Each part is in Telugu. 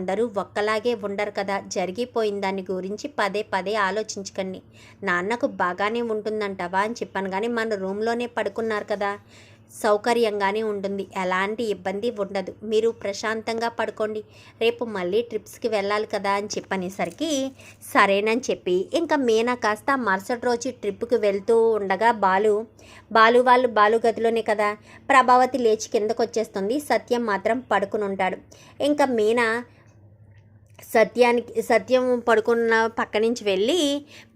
అందరూ ఒక్కలాగే ఉండరు కదా. జరిగిపోయిన దాని గురించి పదే పదే ఆలోచించకండి. నాన్నకు బాగానే ఉంటుందంటవా అని చెప్పాను కానీ మన రూమ్లోనే పడుకున్నారు కదా. సౌకర్యంగానే ఉంటుంది. ఎలాంటి ఇబ్బంది ఉండదు. మీరు ప్రశాంతంగా పడుకోండి. రేపు మళ్ళీ ట్రిప్స్కి వెళ్ళాలి కదా అని చెప్పనేసరికి సరేనని చెప్పి ఇంకా మీనా కాస్త మరుసటి రోజు ట్రిప్కి వెళ్తూ ఉండగా బాలు బాలు వాళ్ళు బాలు గదిలోనే కదా. ప్రభావతి లేచి కిందకు వచ్చేస్తుంది సత్యం మాత్రం పడుకుని ఉంటాడు ఇంకా మీనా సత్యానికి సత్యం పడుకున్న పక్క నుంచి వెళ్ళి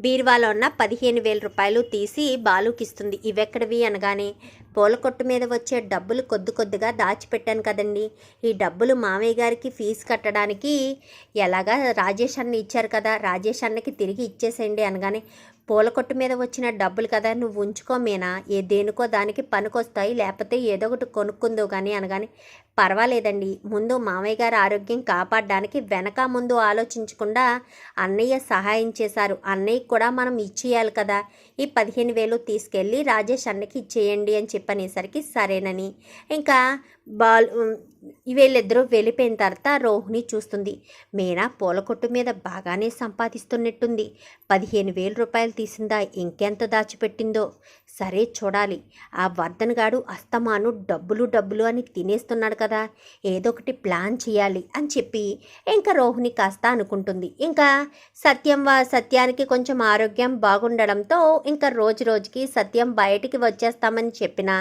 బీరువాలో ఉన్న పదిహేను వేల రూపాయలు తీసి బాలుకి ఇస్తుంది ఇవెక్కడివి అనగానే పూల కొట్టు మీద వచ్చే డబ్బులు కొద్ది కొద్దిగా దాచిపెట్టాను కదండి. ఈ డబ్బులు మామయ్య గారికి ఫీజు కట్టడానికి ఎలాగా రాజేష్ అన్న ఇచ్చారు కదా. రాజేష్ అన్నకి తిరిగి ఇచ్చేసేయండి అనగానే పూల కొట్టు మీద వచ్చిన డబ్బులు కదా నువ్వు ఉంచుకో మీనా. ఏ దేనికో దానికి పనికొస్తాయి. లేకపోతే ఏదో ఒకటి కొనుక్కుందో కానీ అనగానే పర్వాలేదండి. ముందు మామయ్య గారి ఆరోగ్యం కాపాడడానికి వెనక ముందు ఆలోచించకుండా అన్నయ్య సహాయం చేశారు. అన్నయ్యకి కూడా మనం ఇచ్చేయాలి కదా. ఈ పదిహేను వేలు తీసుకెళ్ళి రాజేష్ అన్నకి ఇచ్చేయండి అని చెప్పనేసరికి సరేనని. ఇంకా బాల్ వీళ్ళిద్దరూ వెళ్ళిపోయిన తర్వాత రోహిణి చూస్తుంది. మీనా పూల కొట్టు మీద బాగానే సంపాదిస్తున్నట్టుంది. పదిహేను వేల రూపాయలు తీసిందా ఇంకెంత దాచిపెట్టిందో? సరే చూడాలి. ఆ వర్ధన్ గాడు అస్తమాను డబ్బులు డబ్బులు అని తినేస్తున్నాడు కదా. ఏదో ఒకటి ప్లాన్ చేయాలి అని చెప్పి ఇంకా రోహిణి కాస్త అనుకుంటుంది. ఇంకా సత్యం వా సత్యానికి కొంచెం ఆరోగ్యం బాగుండడంతో ఇంకా రోజు రోజుకి సత్యం బయటికి వచ్చేస్తామని చెప్పినా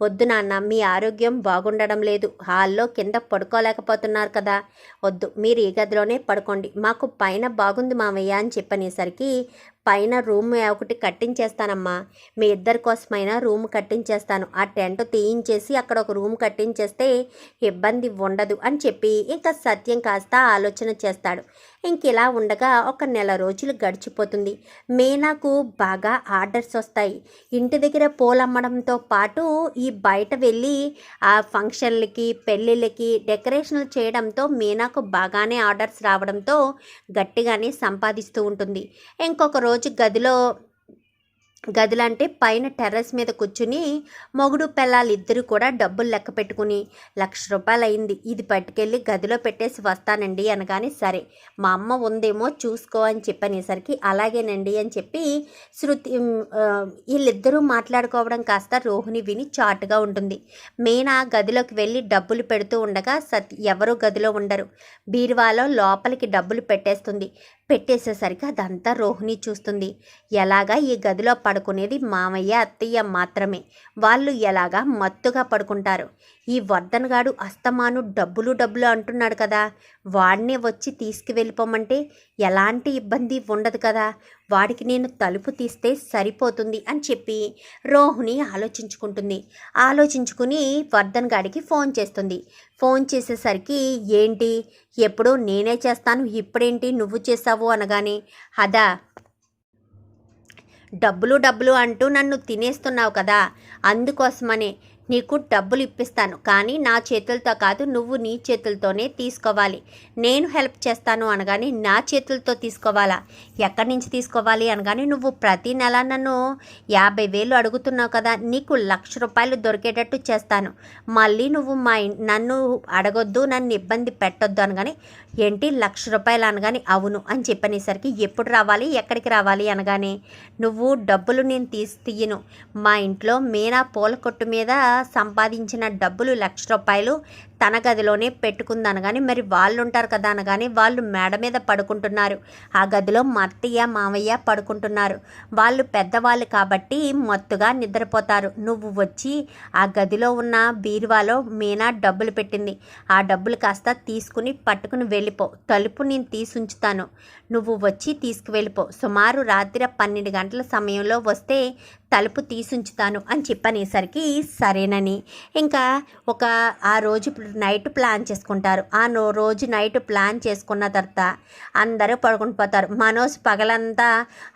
వద్దు నాన్న మీ ఆరోగ్యం బాగుండడం లేదు. హాల్లో కింద పడుకోలేకపోతున్నారు కదా. వద్దు మీరు ఈ గదిలోనే పడుకోండి. మాకు పైన బాగుంది మామయ్య అని చెప్పనేసరికి పైన రూమ్ ఒకటి కట్టించేస్తానమ్మా. మీ ఇద్దరి కోసమైనా రూమ్ కట్టించేస్తాను. ఆ టెంట్ తీయించేసి అక్కడ ఒక రూమ్ కట్టించేస్తే ఇబ్బంది ఉండదు అని చెప్పి ఇంకా సత్యం కాస్త ఆలోచన చేస్తాడు. ఇంక ఇలా ఉండగా ఒక నెల రోజులు గడిచిపోతుంది. మీనాకు బాగా ఆర్డర్స్ వస్తాయి. ఇంటి దగ్గర పూలమ్మడంతో పాటు ఈ బయట వెళ్ళి ఆ ఫంక్షన్లకి పెళ్ళిళ్ళకి డెకరేషన్లు చేయడంతో మీనాకు బాగానే ఆర్డర్స్ రావడంతో గట్టిగానే సంపాదిస్తూ ఉంటుంది. ఇంకొక రోజు గదిలో గదులంటే పైన టెర్రస్ మీద కూర్చుని మొగుడు పిల్లలు ఇద్దరు కూడా డబ్బులు లెక్క పెట్టుకుని లక్ష రూపాయలు అయింది ఇది పట్టుకెళ్ళి గదిలో పెట్టేసి వస్తానండి అనగానే సరే మా అమ్మ ఉందేమో చూసుకో అని చెప్పనేసరికి అలాగేనండి అని చెప్పి శృతి వీళ్ళిద్దరూ మాట్లాడుకోవడం కాస్త రోహిణి విని చాటుగా ఉంటుంది. మేనా గదిలోకి వెళ్ళి డబ్బులు పెడుతూ ఉండగా సత్ ఎవరు గదిలో ఉండరు. బీరువాలో లోపలికి డబ్బులు పెట్టేస్తుంది. పెట్టేసేసరికి అదంతా రోహిణి చూస్తుంది. ఎలాగా ఈ గదిలో పడుకునేది మామయ్య అత్తయ్య మాత్రమే. వాళ్ళు ఎలాగా మత్తుగా పడుకుంటారు. ఈ వర్ధన్గాడు అస్తమాను డబ్బులు డబ్బులు అంటున్నాడు కదా. వాడినే వచ్చి తీసుకువెళ్ళిపోమంటే ఎలాంటి ఇబ్బంది ఉండదు కదా. వాడికి నేను తలుపు తీస్తే సరిపోతుంది అని చెప్పి రోహుని ఆలోచించుకుంటుంది. ఆలోచించుకుని వర్ధన్ గాడికి ఫోన్ చేస్తుంది. ఫోన్ చేసేసరికి ఏంటి? ఎప్పుడు నేనే చేస్తాను ఇప్పుడేంటి నువ్వు చేసావు అనగానే అదా డబ్బులు డబ్బులు అంటూ నన్ను తినేస్తున్నావు కదా అందుకోసమనే. నీకు డబ్బులు ఇప్పిస్తాను కానీ నా చేతులతో కాదు నువ్వు నీ చేతులతోనే తీసుకోవాలి. నేను హెల్ప్ చేస్తాను అనగానే నా చేతులతో తీసుకోవాలా? ఎక్కడి నుంచి తీసుకోవాలి అనగానే నువ్వు ప్రతి నెల నన్ను యాభై వేలు అడుగుతున్నావు కదా నీకు లక్ష రూపాయలు దొరికేటట్టు చేస్తాను. మళ్ళీ నువ్వు మా నన్ను అడగొద్దు నన్ను ఇబ్బంది పెట్టొద్దు అనగానే ఏంటి లక్ష రూపాయలు? అనగానే అవును అని చెప్పనేసరికి ఎప్పుడు రావాలి? ఎక్కడికి రావాలి? అనగానే నువ్వు డబ్బులు నేను తీసి తీయను. మా ఇంట్లో మీనా పూల కొట్టు మీద సంపాదించిన డబ్బులు లక్ష రూపాయలు తన గదిలోనే పెట్టుకుందనగాని మరి వాళ్ళు ఉంటారు కదా అనగానే వాళ్ళు మేడ మీద పడుకుంటున్నారు. ఆ గదిలో మా అత్తయ్య మామయ్య పడుకుంటున్నారు. వాళ్ళు పెద్దవాళ్ళు కాబట్టి మత్తుగా నిద్రపోతారు. నువ్వు వచ్చి ఆ గదిలో ఉన్న బీరువాలో మీనా డబ్బులు పెట్టింది. ఆ డబ్బులు కాస్త తీసుకుని పట్టుకుని వెళ్ళిపో. తలుపు నేను తీసి ఉంచుతాను. నువ్వు వచ్చి తీసుకువెళ్ళిపో. సుమారు రాత్రి పన్నెండు గంటల సమయంలో వస్తే తలుపు తీసుంచుతాను అని చెప్పనేసరికి సరేనని. ఇంకా ఒక ఆ రోజు నైట్ ప్లాన్ చేసుకుంటారు. ఆ నో రోజు నైట్ ప్లాన్ చేసుకున్న తర్వాత అందరూ పడుకుని పోతారు. మనోజ్ పగలంతా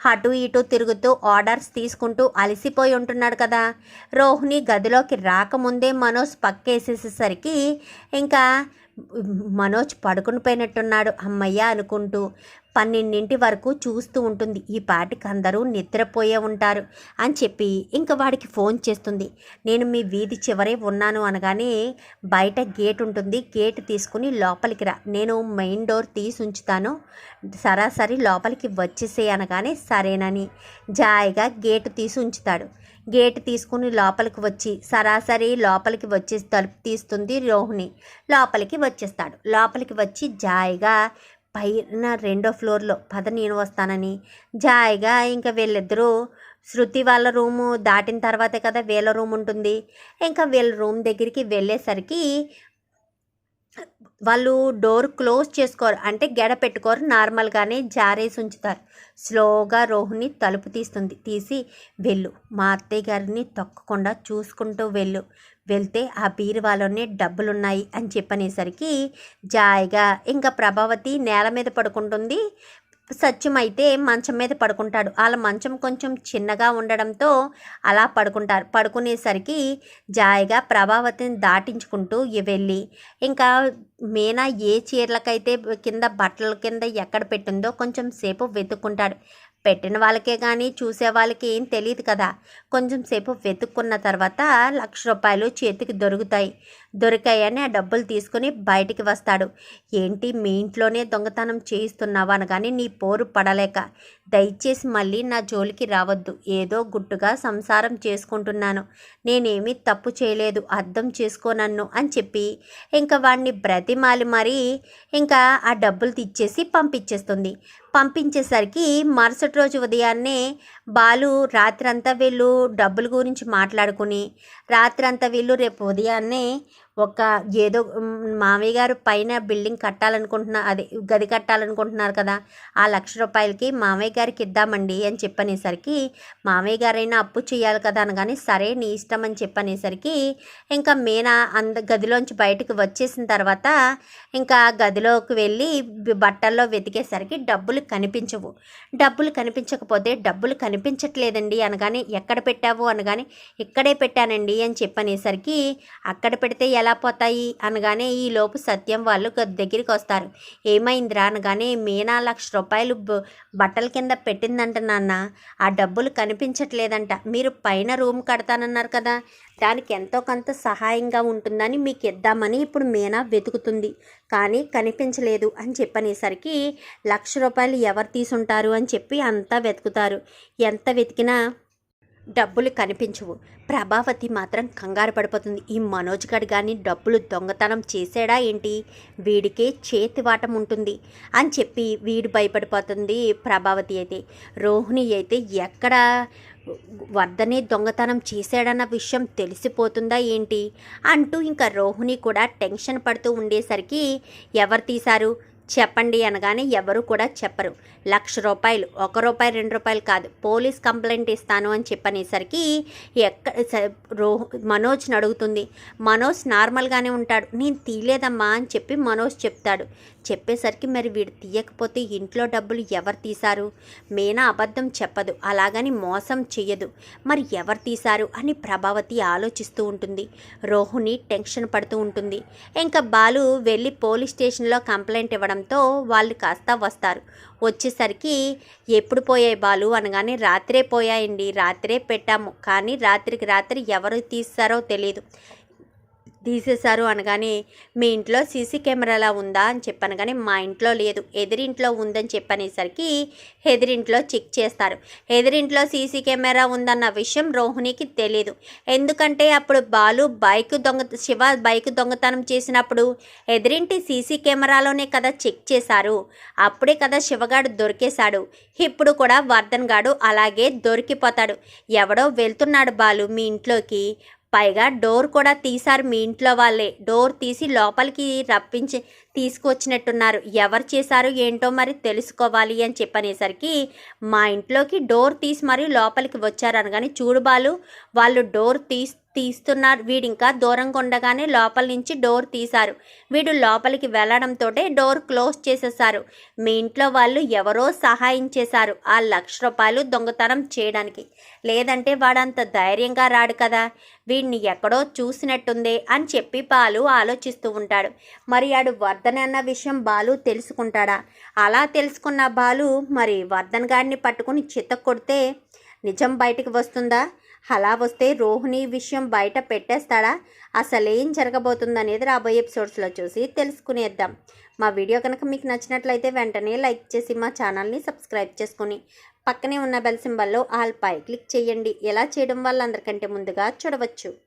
అటు ఇటు తిరుగుతూ ఆర్డర్స్ తీసుకుంటూ అలసిపోయి ఉంటున్నాడు కదా. రోహిణి గదిలోకి రాకముందే మనోజ్ పక్కేసేసేసరికి ఇంకా మనోజ్ పడుకుని పోయినట్టున్నాడు అమ్మయ్య అనుకుంటూ. పన్నెండింటి వరకు చూస్తూ ఉంటుంది. ఈ పాటికి అందరూ నిద్రపోయే ఉంటారు అని చెప్పి ఇంకా వాడికి ఫోన్ చేస్తుంది. నేను మీ వీధి చివరే ఉన్నాను అనగానే బయట గేట్ ఉంటుంది. గేట్ తీసుకుని లోపలికి రా. నేను మెయిన్ డోర్ తీసి ఉంచుతాను. సరాసరి లోపలికి వచ్చేసే అనగానే సరేనని జాయిగా గేటు తీసి ఉంచుతాడు. గేట్ తీసుకుని లోపలికి వచ్చి సరాసరి లోపలికి వచ్చి తలుపు తీస్తుంది రోహిణి. లోపలికి వచ్చేస్తాడు. లోపలికి వచ్చి జాయిగా పైన రెండో ఫ్లోర్లో పద నేను వస్తానని. జాయిగా ఇంకా వీళ్ళిద్దరూ శృతి వాళ్ళ రూము దాటిన తర్వాతే కదా వీళ్ళ రూమ్ ఉంటుంది. ఇంకా వీళ్ళ రూమ్ దగ్గరికి వెళ్ళేసరికి వాళ్ళు డోర్ క్లోజ్ చేసుకోరు. అంటే గెడ పెట్టుకోరు. నార్మల్గానే జారేసి ఉంచుతారు. స్లోగా రోహిణి తలుపు తీస్తుంది. తీసి వెళ్ళు. మా అత్తయ్య గారిని తొక్కకుండా చూసుకుంటూ వెళ్ళు. వెళ్తే ఆ బీరువాలోనే డబ్బులున్నాయి అని చెప్పనేసరికి జాయిగా ఇంకా ప్రభావతి నేల మీద పడుకుంటుంది. సత్యం అయితే మంచం మీద పడుకుంటాడు. వాళ్ళ మంచం కొంచెం చిన్నగా ఉండడంతో అలా పడుకుంటారు. పడుకునేసరికి జాయిగా ప్రభావతిని దాటించుకుంటూ వెళ్ళి ఇంకా మీనా ఏ చీరలకైతే కింద బట్టల కింద ఎక్కడ పెట్టిందో కొంచెం సేపు వెతుక్కుంటాడు. పెట్టిన వాళ్ళకే కానీ చూసే వాళ్ళకి ఏం తెలియదు కదా. కొంచెం సేపు వెతుక్కున్న తర్వాత లక్ష రూపాయలు చేతికి దొరుకుతాయి. దొరికాయని ఆ డబ్బులు తీసుకుని బయటికి వస్తాడు. ఏంటి మీ ఇంట్లోనే దొంగతనం చేయిస్తున్నావా అనగానే నీ పోరు పడలేక దయచేసి మళ్ళీ నా జోలికి రావద్దు. ఏదో గుట్టుగా సంసారం చేసుకుంటున్నాను. నేనేమీ తప్పు చేయలేదు. అర్థం చేసుకో నన్ను అని చెప్పి ఇంకా వాడిని బ్రతిమాలి మరీ ఇంకా ఆ డబ్బులు తెచ్చేసి పంపించేస్తుంది. పంపించేసరికి మరుసటి రోజు ఉదయాన్నే బాలు రాత్రంతా వీళ్ళు డబ్బుల గురించి మాట్లాడుకుని రాత్రంతా వీళ్ళు రేపు ఉదయాన్నే ఒక ఏదో మామయ్య గారు పైన బిల్డింగ్ కట్టాలనుకుంటున్నా అదే గది కట్టాలనుకుంటున్నారు కదా ఆ లక్ష రూపాయలకి మామయ్య గారికి ఇద్దామండి అని చెప్పనేసరికి మామయ్య గారైనా అప్పు చేయాలి కదా అనగానే సరే నీ ఇష్టం అని చెప్పనేసరికి ఇంకా మీనా అంద గదిలోంచి బయటకు వచ్చేసిన తర్వాత ఇంకా గదిలోకి వెళ్ళి బట్టల్లో వెతికేసరికి డబ్బులు కనిపించవు. డబ్బులు కనిపించకపోతే డబ్బులు కనిపించట్లేదండి అనగానే ఎక్కడ పెట్టావు? అనగానే ఇక్కడే పెట్టానండి అని చెప్పనేసరికి అక్కడ పెడితే ఎలా పోతాయి? అనగానే ఈ లోపు సత్యం వాళ్ళు దగ్గరికి వస్తారు. ఏమైందిరా? అనగానే మీనా లక్ష రూపాయలు బట్టల కింద పెట్టిందంట నాన్న. ఆ డబ్బులు కనిపించట్లేదంట. మీరు పైన రూమ్ కడతానన్నారు కదా. దానికి ఎంతో కొంత సహాయంగా ఉంటుందని మీకు ఇద్దామని ఇప్పుడు మీనా వెతుకుతుంది. కానీ కనిపించలేదు అని చెప్పనేసరికి లక్ష రూపాయలు ఎవరు తీసుంటారు అని చెప్పి అంతా వెతుకుతారు. ఎంత వెతికినా డబ్బులు కనిపించవు. ప్రభావతి మాత్రం కంగారు పడిపోతుంది. ఈ మనోజ్ గడ్ కానీ డబ్బులు దొంగతనం చేసాడా ఏంటి? వీడికే చేతి వాటం ఉంటుంది అని చెప్పి వీడు భయపడిపోతుంది ప్రభావతి అయితే. రోహిణి అయితే ఎక్కడ వర్ధనే దొంగతనం చేశాడన్న విషయం తెలిసిపోతుందా ఏంటి? అంటూ ఇంకా రోహిణి కూడా టెన్షన్ పడుతూ ఉండేసరికి ఎవరు తీశారు? చెప్పండి అనగానే ఎవరు కూడా చెప్పరు. లక్ష రూపాయలు ఒక రూపాయి రెండు రూపాయలు కాదు. పోలీస్ కంప్లైంట్ ఇస్తాను అని చెప్పనేసరికి ఎక్కడ స- రో మనోజ్ని అడుగుతుంది. మనోజ్ నార్మల్గానే ఉంటాడు. నేను తీయలేదమ్మా అని చెప్పి మనోజ్ చెప్తాడు. చెప్పేసరికి మరి వీడు తీయకపోతే ఇంట్లో డబ్బులు ఎవరు తీశారు? మీనా అబద్ధం చెప్పదు. అలాగని మోసం చెయ్యదు. మరి ఎవరు తీశారు అని ప్రభావతి ఆలోచిస్తూ ఉంటుంది. రోహుని టెన్షన్ పడుతూ ఉంటుంది. ఇంకా బాలు వెళ్ళి పోలీస్ స్టేషన్లో కంప్లైంట్ ఇవ్వడం ఇవ్వడంతో వాళ్ళు కాస్త వస్తారు. వచ్చేసరికి ఎప్పుడు పోయాయి బాలు అనగానే రాత్రే పోయాయండి రాత్రే పెట్టాము. కానీ రాత్రికి రాత్రి ఎవరు తీస్తారో తెలియదు తీసేశారు అనగానే మీ ఇంట్లో సీసీ కెమెరాలా ఉందా? అని చెప్పాను. కానీ మా ఇంట్లో లేదు. ఎదిరింట్లో ఉందని చెప్పనేసరికి ఎదిరింట్లో చెక్ చేస్తారు. ఎదిరింట్లో సీసీ కెమెరా ఉందన్న విషయం రోహిణికి తెలియదు ఎందుకంటే అప్పుడు బాలు బైక్ దొంగ శివ బైక్ దొంగతనం చేసినప్పుడు ఎదిరింటి సీసీ కెమెరాలోనే కదా చెక్ చేశారు. అప్పుడే కదా శివగాడు దొరికేశాడు. ఇప్పుడు కూడా వర్ధన్ గాడు అలాగే దొరికిపోతాడు. ఎవడో వెళ్తున్నాడు బాలు మీ ఇంట్లోకి. పైగా డోర్ కూడా తీశారు మీ ఇంట్లో వాళ్ళే. డోర్ తీసి లోపలికి రప్పించి తీసుకువచ్చినట్టున్నారు ఎవరు చేశారు ఏంటో మరి తెలుసుకోవాలి అని చెప్పనేసరికి మా ఇంట్లోకి డోర్ తీసి మరి లోపలికి వచ్చారు అనగానే చూడు బాలు వాళ్ళు డోర్ తీసి తీస్తున్నారు. వీడు ఇంకా దూరంగా ఉండగానే లోపల నుంచి డోర్ తీశారు. వీడు లోపలికి వెళ్ళడంతో డోర్ క్లోజ్ చేసేసారు మీ ఇంట్లో వాళ్ళు ఎవరో సహాయం చేశారు. ఆ లక్ష రూపాయలు దొంగతనం చేయడానికి. లేదంటే వాడంత ధైర్యంగా రాడు కదా. వీడిని ఎక్కడో చూసినట్టుందే అని చెప్పి బాలు ఆలోచిస్తూ ఉంటాడు. మరి ఆడు వర్ధన్ అన్న విషయం బాలు తెలుసుకుంటాడా? అలా తెలుసుకున్న బాలు మరి వర్ధన్ గారిని పట్టుకుని చిత్త కొడితే నిజం బయటికి వస్తుందా? అలా వస్తే రోహిణి విషయం బయట పెట్టేస్తాడా? అసలేం జరగబోతుందనేది రాబోయే ఎపిసోడ్స్లో చూసి తెలుసుకునేద్దాం. మా వీడియో కనుక మీకు నచ్చినట్లయితే వెంటనే లైక్ చేసి మా ఛానల్ని సబ్స్క్రైబ్ చేసుకుని పక్కనే ఉన్న బెల్ సింబల్లో ఆల్ పై క్లిక్ చేయండి. ఎలా చేయడం వల్ల అందరికంటే ముందుగా చూడవచ్చు.